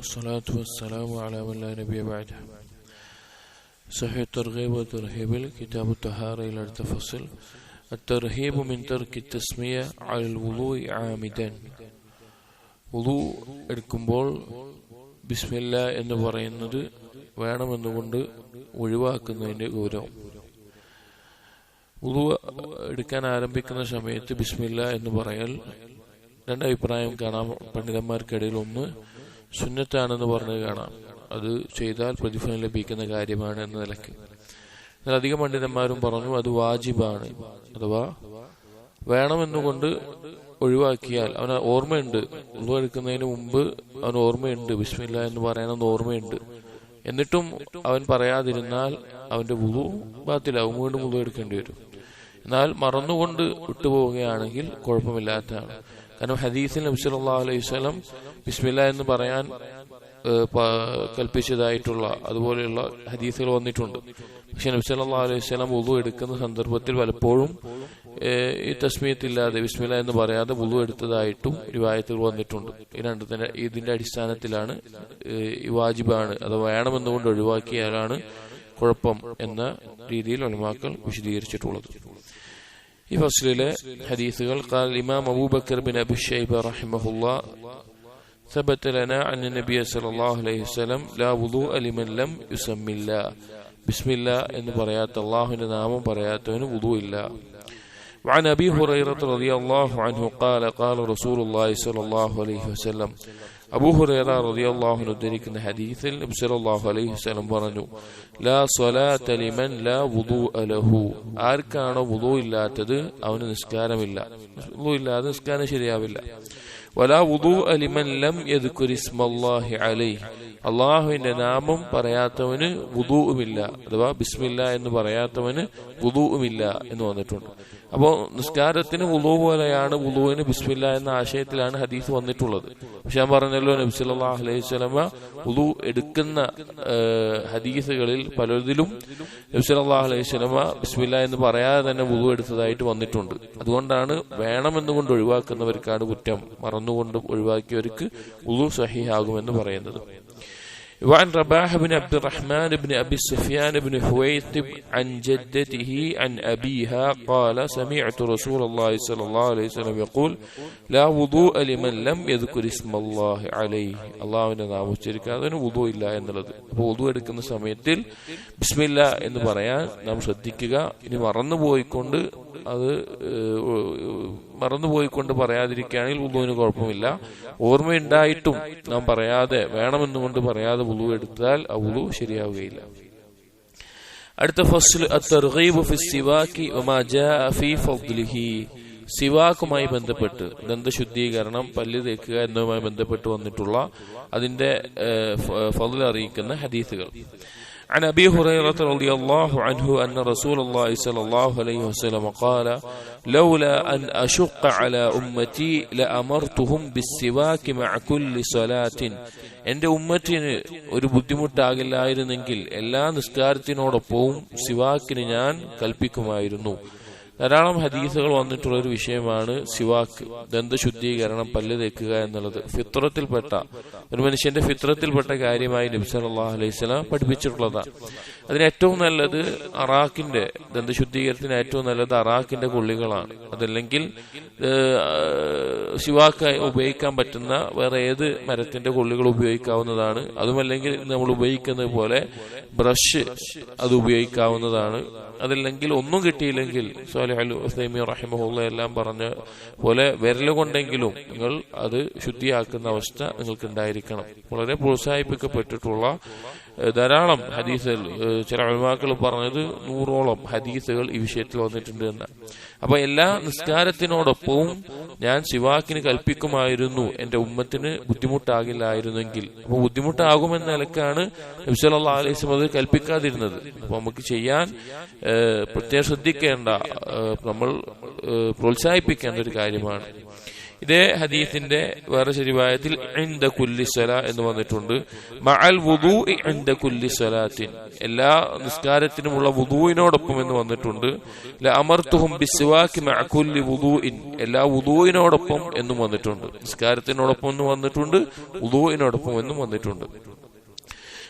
والصلاة والسلام على من لا نبي بعده صحيح الترغيب والترهيب كتاب الطهارة إلى التفصيل الترهيب من ترك التسمية على الوضوء عامدا വുളു എടുക്കുമ്പോൾ ബിസ്മില്ല എന്ന് പറയുന്നത് വേണമെന്നുകൊണ്ട് ഒഴിവാക്കുന്നതിൻ്റെ ഗൗരവം വുളു എടുക്കാൻ ആരംഭിക്കുന്ന സമയത്ത് ബിസ്മില്ല എന്ന് പറയൽ രണ്ടഭിപ്രായം കാണാം പണ്ഡിതന്മാർക്കിടയിൽ ഒന്ന് സുന്നത്താണെന്ന് പറഞ്ഞ് കാണാം. അത് ചെയ്താൽ പ്രതിഫലം ലഭിക്കുന്ന കാര്യമാണ് എന്ന നിലയ്ക്ക്. എന്നാൽ അധികം പണ്ഡിതന്മാരും പറഞ്ഞു അത് വാജിബാണ്. അഥവാ വേണമെന്നുകൊണ്ട് ഒഴിവാക്കിയാൽ അവന് ഓർമ്മയുണ്ട്. ഉള്ളു എടുക്കുന്നതിന് മുമ്പ് അവന് ഓർമ്മയുണ്ട്. ബിസ്മില്ല എന്ന് പറയാനൊന്ന് ഓർമ്മയുണ്ട്. എന്നിട്ടും അവൻ പറയാതിരുന്നാൽ അവന്റെ വുളു ബാത്തിലാവും. വീണ്ടും വുളു എടുക്കേണ്ടി വരും. എന്നാൽ മറന്നുകൊണ്ട് വിട്ടുപോവുകയാണെങ്കിൽ കുഴപ്പമില്ലാത്തതാണ്. കാരണം ഹദീസിൽ നബി സല്ലല്ലാഹു അലൈഹി സ്വലം ബിസ്മില്ല എന്ന് പറയാൻ കൽപ്പിച്ചതായിട്ടുള്ള അതുപോലെയുള്ള ഹദീസുകൾ വന്നിട്ടുണ്ട്. പക്ഷെ നബി സല്ലല്ലാഹു അലൈഹി സ്വലം ഉളു എടുക്കുന്ന സന്ദർഭത്തിൽ പലപ്പോഴും ഈ തസ്മീയത്തില്ലാതെ ബിസ്മില്ല എന്ന് പറയാതെ ഉളു എടുത്തതായിട്ടും റിവായത്തുകൾ വന്നിട്ടുണ്ട്. ഈ രണ്ടത്തിന്റെ ഇതിന്റെ അടിസ്ഥാനത്തിലാണ് ഈ വാജിബാണ് അത് വേണമെന്നുകൊണ്ട് ഒഴിവാക്കിയാലാണ് കുഴപ്പം എന്ന രീതിയിൽ ഒളിമാക്കൾ വിശദീകരിച്ചിട്ടുള്ളത്. ഈ ഫസ്ലിലെ ഹദീസുകൾ قال الإمام أبو بكر بن أبي الشيبة رحمه الله ثبت لنا عن النبي صلى الله عليه وسلم لا وضوء لمن لم يسمي الله بسم الله إن بريات الله إن نام بريات وضوء الله وعن أبي هريرة رضي الله عنه قال قال رسول الله صلى الله عليه وسلم അബൂ ഹുറൈറ റളിയല്ലാഹു അൻഹു ഉദ്ധരിക്കുന്ന ഹദീസിൽ നബി സല്ലല്ലാഹു അലൈഹി വസല്ലം പറഞ്ഞു ലാ സ്വലാത ലിമൻ ലാ വുദൂഅ ലഹു. ആർക്കാണോ വുദൂ ഇല്ലാത്തത് അവന് നിസ്കാരമില്ല. വുദൂ ഇല്ലാതെ നിസ്കാരം ശരിയാവില്ല. വലാ വുദൂ ലിമൻ ലം യദ്കുർ ഇസ്മല്ലാഹി അലൈഹി. അള്ളാഹുവിന്റെ നാമം പറയാത്തവന് വുദൂവുമില്ല അഥവാ ബിസ്മില്ല എന്ന് പറയാത്തവന് വുദൂവുമില്ല എന്ന് വന്നിട്ടുണ്ട്. അപ്പോ നിസ്കാരത്തിന് വുളു പോലെയാണ് വുളുവിന് ബിസ്മില്ല എന്ന ആശയത്തിലാണ് ഹദീസ് വന്നിട്ടുള്ളത്. പക്ഷെ ഞാൻ പറഞ്ഞല്ലോ നബി സല്ലല്ലാഹു അലൈഹി സ്വലമ വുളു എടുക്കുന്ന ഹദീസുകളിൽ പലതിലും നബി സല്ലല്ലാഹു അലൈഹി സ്വലമ ബിസ്മില്ല എന്ന് പറയാതെ തന്നെ വുളു എടുത്തതായിട്ട് വന്നിട്ടുണ്ട്. അതുകൊണ്ടാണ് വേണമെന്നുകൊണ്ട് ഒഴിവാക്കുന്നവർക്കാണ് കുറ്റം. മറന്നുകൊണ്ട് ഒഴിവാക്കിയവർക്ക് വുളു സഹിയാകുമെന്ന് പറയുന്നത്. وعن رباح بن عبد الرحمن بن أبي سفيان بن حويتب عن جدته عن أبيها قال سمعت رسول الله صلى الله عليه وسلم يقول لا وضوء لمن لم يذكر اسم الله عليه അള്ളാഹുവിന്റെ നാമം ഉച്ചരിക്കാതെ വുദു ഇല്ല എന്നുള്ളത് അപ്പോൾ വുദു എടുക്കുന്ന സമയത്തിൽ ബിസ്മില്ല എന്ന് പറയാൻ നാം ശ്രദ്ധിക്കുക ഇനി മറന്നുപോയിക്കൊണ്ട് അത് മറന്നുപോയിക്കൊണ്ട് പറയാതിരിക്കുകയാണെങ്കിൽ വുളുവിന് കുഴപ്പമില്ല. ഓർമ്മയുണ്ടായിട്ടും നാം പറയാതെ വേണമെന്നുകൊണ്ട് പറയാതെ വുളു എടുത്താൽ ആ വുളു ശരിയാവുകയില്ല. അടുത്ത ഫസ്ൽ സിവാക്കുമായി ബന്ധപ്പെട്ട് ദന്തശുദ്ധീകരണം പല്ല് തേക്കുക എന്നതുമായി ബന്ധപ്പെട്ട് വന്നിട്ടുള്ള അതിന്റെ ഫതിൽ അറിയിക്കുന്ന ഹദീസുകൾ. عن ابي هريره رضي الله عنه ان رسول الله صلى الله عليه وسلم قال لولا ان اشق على امتي لامرتهم بالسواك مع كل صلاه എന്റെ ഉമ്മത്തിന് ഒരു ബുദ്ധിമുട്ടാകില്ലായിരുന്നെങ്കിൽ എല്ലാ നിസ്കാരത്തിനോടൊപ്പവും സിവാക്കിന് ഞാൻ കൽപ്പിക്കുമായിരുന്നു ധാരാളം ഹദീസുകൾ വന്നിട്ടുള്ള ഒരു വിഷയമാണ് സിവാക്ക് ദന്തശുദ്ധീകരണം പല്ല് തേക്കുക എന്നുള്ളത്. ഫിത്രത്തിൽപ്പെട്ട ഒരു മനുഷ്യന്റെ ഫിത്രത്തിൽപ്പെട്ട കാര്യമായി നബി സല്ലല്ലാഹു അലൈഹി സ്വലാം പഠിപ്പിച്ചിട്ടുള്ളതാണ് അതിന് ഏറ്റവും നല്ലത് അറാഖിന്റെ ദന്തശുദ്ധീകരണത്തിന് ഏറ്റവും നല്ലത് അറാഖിന്റെ കൊള്ളികളാണ്. അതല്ലെങ്കിൽ സിവാക്കായി ഉപയോഗിക്കാൻ പറ്റുന്ന വേറെ ഏത് മരത്തിന്റെ കൊള്ളികൾ ഉപയോഗിക്കാവുന്നതാണ്. അതുമല്ലെങ്കിൽ നമ്മൾ ഉപയോഗിക്കുന്നത് പോലെ ബ്രഷ് അത് ഉപയോഗിക്കാവുന്നതാണ്. അതല്ലെങ്കിൽ ഒന്നും കിട്ടിയില്ലെങ്കിൽ സാലിഹ് അലു എല്ലാം പറഞ്ഞ പോലെ വിരലുകൊണ്ടെങ്കിലും നിങ്ങൾ അത് ശുദ്ധിയാക്കുന്ന അവസ്ഥ നിങ്ങൾക്ക് ഉണ്ടായിരിക്കണം വളരെ പ്രോത്സാഹിപ്പിക്കപ്പെട്ടിട്ടുള്ള ധാരാളം ഹദീസുകൾ ചില അഴിമാക്കൾ പറഞ്ഞത് നൂറോളം ഹദീസുകൾ ഈ വിഷയത്തിൽ വന്നിട്ടുണ്ട് എന്ന്. അപ്പൊ എല്ലാ നിസ്കാരത്തിനോടൊപ്പവും ഞാൻ ശിവാക്കിന് കൽപ്പിക്കുമായിരുന്നു എന്റെ ഉമ്മത്തിന് ബുദ്ധിമുട്ടാകില്ലായിരുന്നെങ്കിൽ. അപ്പൊ ബുദ്ധിമുട്ടാകുമെന്ന നിലക്കാണ് നബ്സല്ലാ അലൈസ് അത് കൽപ്പിക്കാതിരുന്നത്. അപ്പൊ നമുക്ക് ചെയ്യാൻ പ്രത്യേകം ശ്രദ്ധിക്കേണ്ട നമ്മൾ പ്രോത്സാഹിപ്പിക്കേണ്ട ഒരു കാര്യമാണ്. ഇതേ ഹദീത്തിന്റെ വേറെ ശരിവായത്തിൽ എന്ന് വന്നിട്ടുണ്ട്. മഅൽ എല്ലാ നിസ്കാരത്തിനുമുള്ള വുദുവിനോടൊപ്പം എന്ന് വന്നിട്ടുണ്ട്. എല്ലാ വുദുവിനോടൊപ്പം എന്നും വന്നിട്ടുണ്ട്. നിസ്കാരത്തിനോടൊപ്പം എന്നും വന്നിട്ടുണ്ട്. വുദുവിനോടൊപ്പം എന്നും വന്നിട്ടുണ്ട്.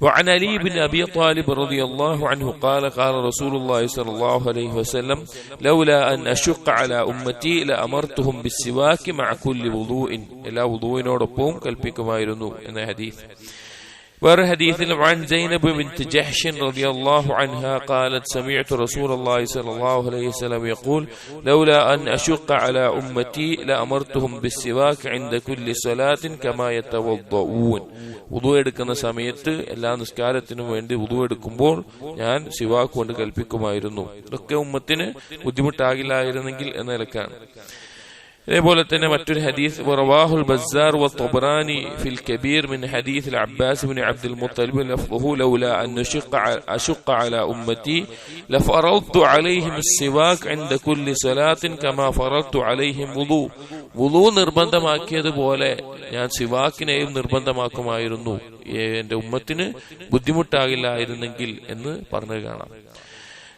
وعن علي بن أبي طالب رضي الله عنه قال قال رسول الله صلى الله عليه وسلم لولا أن أشق على أمتي لأمرتهم بالسواك مع كل وضوء. إلى وضوء نوربهم كالبيكما يرنو إن حديث വേറെ ഹദീസിൽ عن زينب بنت جحش رضي الله عنها قالت سمعت رسول الله صلى الله عليه وسلم يقول لولا أن أشق على أمتي لأمرتهم بالسواك عند كل صلاة كما يتوضؤون ഉതു എടുക്കുന്ന സമയത്ത് എല്ലാ നിസ്കാരത്തിനും വേണ്ടി ഉതു എടുക്കുമ്പോൾ ഞാൻ സിവാക്ക് കൊണ്ട് കൽപ്പിക്കുമായിരുന്നു ഇതൊക്കെ ഉമ്മത്തിന് ബുദ്ധിമുട്ടാകില്ലായിരുന്നെങ്കിൽ എന്ന നിലക്കാണ് അതേപോലെ തന്നെ മറ്റൊരു ഹദീസ് റവാഹു البزار والطبراني في الكبير من حديث العباس بن عبد المطلب لفظه لولا أن نشق أشق على أمتي لفرضت عليهم السواك عند كل صلاة كما فرضت عليهم وضوء വുളു നിർബന്ധമാക്കിയതുപോലെ ഞാൻ സിവാക്കിനെയും നിർബന്ധമാക്കുമായിരുന്നു എന്റെ ഉമ്മത്തിന് ബുദ്ധിമുട്ടാകില്ലായിരുന്നെങ്കിൽ എന്ന് പറഞ്ഞു കാണാം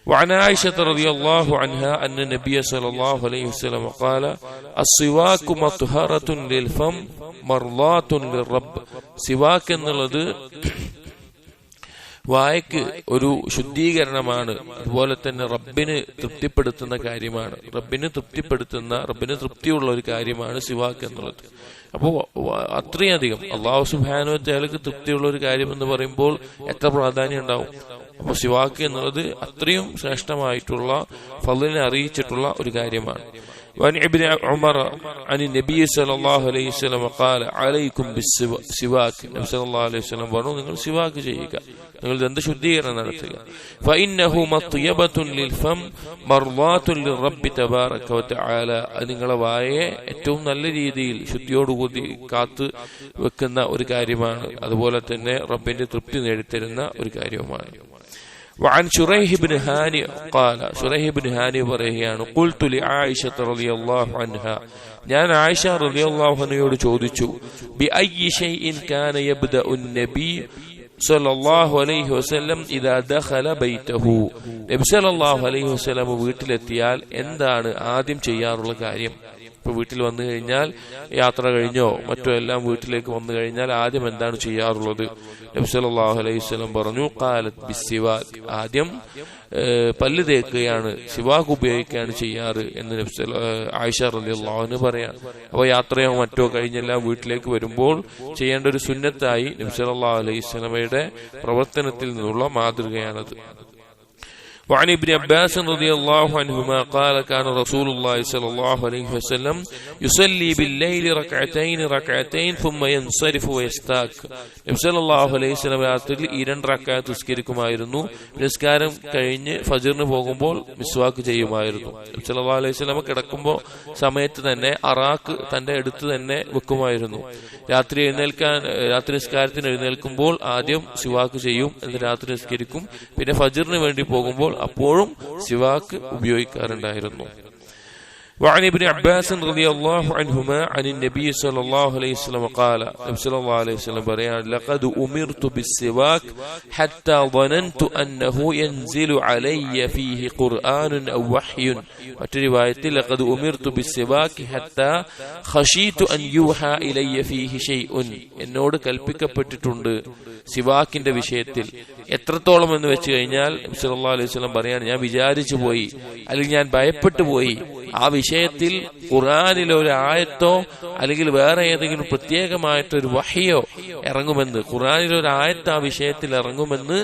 وعن عائشة رضي الله عنها أن النبي صلى الله عليه وسلم قال السواك مطهرة للفم مرضاة للرب സിവാക്ക് എന്നുള്ളത് വായക്ക് ഒരു ശുദ്ധീകരണമാണ്. അതുപോലെ തന്നെ റബ്ബിന് തൃപ്തിപ്പെടുത്തുന്ന കാര്യമാണ്. റബ്ബിന് തൃപ്തിപ്പെടുത്തുന്ന റബ്ബിന് തൃപ്തിയുള്ള ഒരു കാര്യമാണ് സിവാക്ക് എന്നുള്ളത്. അപ്പോ അത്രയധികം അള്ളാഹു സുബാനുവത്തേക്ക് തൃപ്തിയുള്ള ഒരു കാര്യം എന്ന് പറയുമ്പോൾ എത്ര പ്രാധാന്യം ഉണ്ടാവും? അപ്പൊ സിവാക്ക് എന്നുള്ളത് അത്രയും ശ്രേഷ്ഠമായിട്ടുള്ള ഫലിനെ അറിയിച്ചിട്ടുള്ള ഒരു കാര്യമാണ്. وعن ابن عمر عن النبي صلى الله عليه وسلم قال عليكم بالسواك നബി സല്ലല്ലാഹു അലൈഹി വസല്ലം പറഞ്ഞു നിങ്ങൾ സിവാക്ക് ചെയ്യുക നിങ്ങൾ ദന്ത ശുദ്ധീകരണം നടത്തുക فإنه مطيبة للفم مرضاة للرب تبارك وتعالى അത് നിങ്ങളെ വായയെ ഏറ്റവും നല്ല രീതിയിൽ ശുദ്ധിയോടുകൂടി കാത്ത് വെക്കുന്ന ഒരു കാര്യമാണ് അതുപോലെ തന്നെ റബ്ബിന്റെ തൃപ്തി നേടിത്തരുന്ന ഒരു കാര്യവുമാണ് وعن شريح بن هاني قال شريح بن هاني പറയുകയാണ് قلت لعائشة رضي الله عنها ഞാൻ ആയിഷ റളിയല്ലാഹു അൻഹയോട് ചോദിച്ചു بأي شيء كان يبدأ النبي صلى الله عليه وسلم إذا دخل بيته നബി സല്ലല്ലാഹു അലൈഹി വസല്ലം വീട്ടിലെത്തിയാൽ എന്താണ് ആദ്യം ചെയ്യാറുള്ള കാര്യം ഇപ്പൊ വീട്ടിൽ വന്നു കഴിഞ്ഞാൽ യാത്ര കഴിഞ്ഞോ മറ്റോ എല്ലാം വീട്ടിലേക്ക് വന്നു കഴിഞ്ഞാൽ ആദ്യം എന്താണ് ചെയ്യാറുള്ളത്? നബി സല്ലല്ലാഹു അലൈഹി പറഞ്ഞു കാലത്ത് ആദ്യം പല്ല് തേക്കുകയാണ് ശിവാക്ക് ഉപയോഗിക്കുകയാണ് ചെയ്യാറ് എന്ന് നബി ആയിഷ റളിയല്ലാഹുവിന് പറയാം. അപ്പോൾ യാത്രയോ മറ്റോ കഴിഞ്ഞെല്ലാം വീട്ടിലേക്ക് വരുമ്പോൾ ചെയ്യേണ്ട ഒരു സുന്നത്തായി നബി സല്ലല്ലാഹു അലൈഹി സ്വലമയുടെ പ്രവർത്തനത്തിൽ നിന്നുള്ള മാതൃകയാണത്. وعن ابن عباس رضي الله عنهما قال كان رسول الله صلى الله عليه وسلم يصلي بالليل ركعتين ركعتين ثم ينصرف ويستاك നബി സല്ലല്ലാഹു അലൈഹി വസല്ലം രാത്രിയിൽ ഈ രണ്ട് റക്അത്ത് നിസ്കരിക്കുമായിരുന്നു നിസ്കാരം കഴിഞ്ഞ് ഫജറിന് പോകുമ്പോൾ മിസ്വാക്ക് ചെയ്യുമായിരുന്നു നബി സല്ലല്ലാഹു അലൈഹി വസല്ലം കിടക്കുമ്പോൾ സമയത്ത് തന്നെ അറാക്ക് തന്റെ അടുത്ത് തന്നെ വെക്കുമായിരുന്നു രാത്രി എഴുന്നേൽക്കാൻ രാത്രി നിസ്കാരത്തിന് എഴുന്നേൽക്കുമ്പോൾ ആദ്യം സിവാക്ക് ചെയ്യും എന്നിട്ട് രാത്രി നിസ്കരിക്കും പിന്നെ ഫജറിന് വേണ്ടി പോകുമ്പോൾ അപ്പോഴും സിവാക്ക് ഉപയോഗിക്കാറുണ്ടായിരുന്നു. وعن ابن عباس رضي الله عنهما عن النبي صلى الله عليه وسلم قال النبي صلى الله عليه وسلم بريان لقد أمرت بالسواك حتى ظننت أنه ينزل علي فيه قرآن أو وحي وترواية لقد أمرت بالسواك حتى خشيت أن يوحى إلي فيه شيء എന്നോട് കൽപ്പിക്കപ്പെട്ടിട്ടുണ്ട് സിവാക്കിന്റെ വിഷയത്തിൽ എത്രത്തോളം എന്ന് വെച്ച് കഴിഞ്ഞാൽ സല്ലല്ലാഹു അലൈഹി വസല്ലം പറയാണ് ഞാൻ വിചാരിച്ചു പോയി അല്ലെങ്കിൽ ഞാൻ ഭയപ്പെട്ടു പോയി ആ വിഷയത്തിൽ ഖുറാനിലെ ഒരു ആയത്തോ അല്ലെങ്കിൽ വേറെ ഏതെങ്കിലും പ്രത്യേകമായിട്ടൊരു വഹിയോ ഇറങ്ങുമെന്ന് ഖുറാനിലെ ഒരു ആയത്ത് ആ വിഷയത്തിൽ ഇറങ്ങുമെന്ന്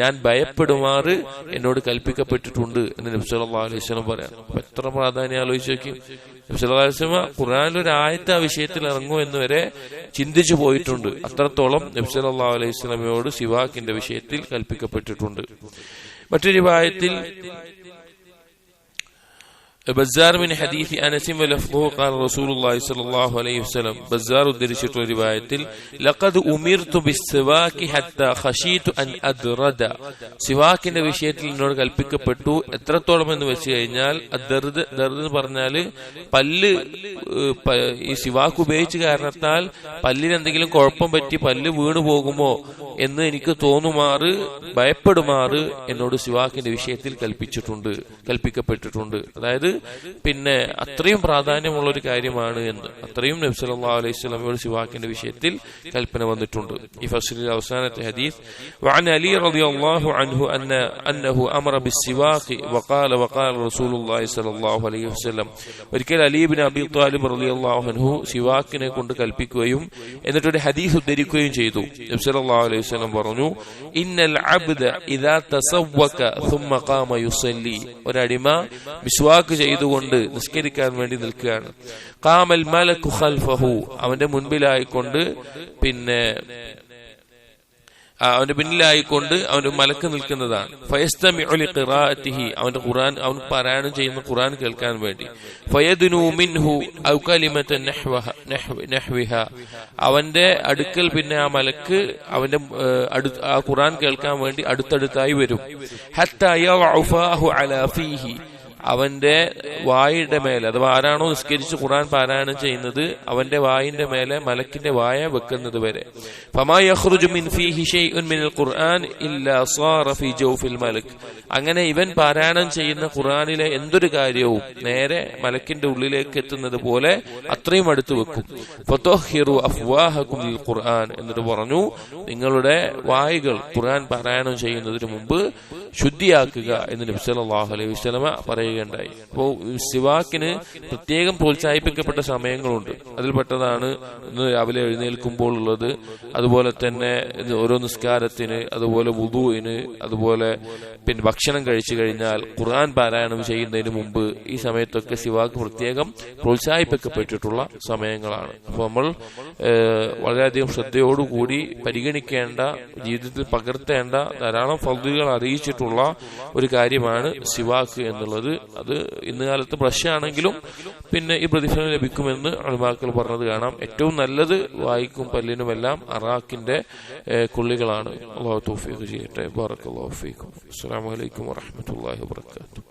ഞാൻ ഭയപ്പെടുമാറ് എന്നോട് കൽപ്പിക്കപ്പെട്ടിട്ടുണ്ട് എന്ന് നബി സല്ലല്ലാഹു അലൈഹി വസല്ലം പറയാം. എത്ര പ്രാധാന്യം ആലോചിച്ച് നോക്കി നബി സല്ലല്ലാഹു അലൈഹി വസല്ലം ഖുറാനിൽ ഒരു ആയത്ത് ആ വിഷയത്തിൽ ഇറങ്ങും എന്ന് വരെ ചിന്തിച്ചു പോയിട്ടുണ്ട്. അത്രത്തോളം നബി സല്ലല്ലാഹു അലൈഹി സ്വലമയോട് സിവാക്കിന്റെ വിഷയത്തിൽ കൽപ്പിക്കപ്പെട്ടിട്ടുണ്ട്. മറ്റൊരു വായത്തിൽ ബസാർ ബിൻ ഹദീഫ് അനസിം വലഫ്ഹു ഖാല റസൂലുള്ളാഹി സ്വല്ലല്ലാഹു അലൈഹി വസല്ലം. ബസാർ ഉദ്ധരിച്ചിട്ടുള്ള റിവായത്തിൽ ലഖദ് ഉമിർതു ബിസ്വാക്കി ഹത്താ ഖശീതു അൻ അദ്റദ. സിവാക്കിന്റെ വിഷയത്തിൽ എന്നോട് കൽപ്പിക്കപ്പെട്ടു. എത്രത്തോളം എന്ന് വെച്ച് കഴിഞ്ഞാൽ അദ്റദ് ദർദ് എന്ന് പറഞ്ഞാൽ പല്ല് ഈ സിവാക്ക് ഉപയോഗിച്ച കാരണത്താൽ പല്ലിന് എന്തെങ്കിലും കുഴപ്പം പറ്റി പല്ല് വീണു പോകുമോ എന്ന് എനിക്ക് തോന്നുമാറ് ഭയപ്പെടുമാറ് എന്നോട് സിവാക്കിന്റെ വിഷയത്തിൽ കൽപ്പിച്ചിട്ടുണ്ട് കൽപ്പിക്കപ്പെട്ടിട്ടുണ്ട്. അതായത് പിന്നെ അത്രയും പ്രാധാന്യമുള്ള ഒരു കാര്യമാണ് എന്ന് അത്രയും നബി സല്ലല്ലാഹു അലൈഹി വസല്ലമയോട് സിവാക്കിന്റെ വിഷയത്തിൽ കൽപ്പന വന്നിട്ടുണ്ട് ഈ ഫസ്ലിൽ അവസാനത്തെ ഹദീസ് وعن علي رضي الله عنه أن أنه أمر بالسواك وقال وقال رسول الله صلى الله عليه وسلم ഒരിക്കൽ അലി ബിൻ അബി താലിബ് റളിയല്ലാഹു അൻഹു സിവാക്കിനെ കൊണ്ട് കൽപ്പിക്കുകയും എന്നിട്ട് ഒരു ഹദീസ് ഉദ്ധരിക്കുകയും ചെയ്തു നബി സല്ലല്ലാഹു അലൈഹി വസല്ലം പറഞ്ഞു ഇന്നൽ അബ്ദ ഇദാ തസവ്വക ثم قام يصلي ഒരടിമ മിസ്വാക്ക് ചെയ്തുകൊണ്ട് നിസ്കരിക്കാൻ വേണ്ടി നിൽക്കുകയാണ്. കാമൽ മലക്കു ഖൽഫഹു. അവന്റെ മുൻപിലായിക്കൊണ്ട് പിന്നെ അവന്റെ പിന്നിലായിക്കൊണ്ട് അവന്റെ മലക്ക് നിൽക്കുന്നതാണ്. അവന്റെ ഖുറാൻ അവൻ പാരായണം ചെയ്യുന്ന ഖുറാൻ കേൾക്കാൻ വേണ്ടി. അവന്റെ അടുക്കൽ പിന്നെ ആ മലക്ക് അവന്റെ ആ ഖുറാൻ കേൾക്കാൻ വേണ്ടി അടുത്തടുത്തായി വരും. അവന്റെ വായുടെ മേലെ അഥവാ ആരാണോ നിസ്കരിച്ച് ഖുർആൻ പാരായണം ചെയ്യുന്നത് അവന്റെ വായിന്റെ മേലെ മലക്കിന്റെ വായ വെക്കുന്നത് വരെ. അങ്ങനെ ഇവൻ പാരായണം ചെയ്യുന്ന ഖുറാനിലെ എന്തൊരു കാര്യവും നേരെ മലക്കിന്റെ ഉള്ളിലേക്ക് എത്തുന്നത് പോലെ അത്രയും അടുത്ത് വെക്കും. ഖുർആൻ എന്നിട്ട് പറഞ്ഞു നിങ്ങളുടെ വായികൾ ഖുർആൻ പാരായണം ചെയ്യുന്നതിന് മുമ്പ് ശുദ്ധിയാക്കുക എന്ന് നബി അലൈഹി വസ്ലമ വസല്ലമ പറയുകയുണ്ടായി അപ്പോൾ സിവാക്കിന് പ്രത്യേകം പ്രോത്സാഹിപ്പിക്കപ്പെട്ട സമയങ്ങളുണ്ട്. അതിൽ പെട്ടതാണ് ഇന്ന് രാവിലെ എഴുന്നേൽക്കുമ്പോൾ ഉള്ളത്. അതുപോലെ തന്നെ ഓരോ നിസ്കാരത്തിന് അതുപോലെ വുദുവിന് അതുപോലെ പിന്നെ ഭക്ഷണം കഴിച്ചു കഴിഞ്ഞാൽ ഖുർആൻ പാരായണം ചെയ്യുന്നതിന് മുമ്പ് ഈ സമയത്തൊക്കെ സിവാക്ക് പ്രത്യേകം പ്രോത്സാഹിപ്പിക്കപ്പെട്ടിട്ടുള്ള സമയങ്ങളാണ്. അപ്പോൾ നമ്മൾ വളരെയധികം ശ്രദ്ധയോടുകൂടി പരിഗണിക്കേണ്ട ജീവിതത്തിൽ പകർത്തേണ്ട ധാരാളം ഫലുകൾ അറിയിച്ചിട്ടുള്ള ഒരു കാര്യമാണ് സിവാക്ക് എന്നുള്ളത്. അത് ഇന്ന് കാലത്ത് ബ്രഷ് ആണെങ്കിലും പിന്നെ ഈ പ്രതിഫലം ലഭിക്കുമെന്ന് അണിമാക്കൾ പറഞ്ഞത് കാണാം. ഏറ്റവും നല്ലത് വായിക്കും പല്ലിനുമെല്ലാം ഏഹ്, കുള്ളികളാണ്. അള്ളാഹു തൗഫീഖ് ചെയ്യട്ടെ. ബാറക്കല്ലാഹു ഫീക്കും. അസ്സലാമു അലൈക്കും വറഹ്മത്തുള്ളാഹി വബറകാതുഹു.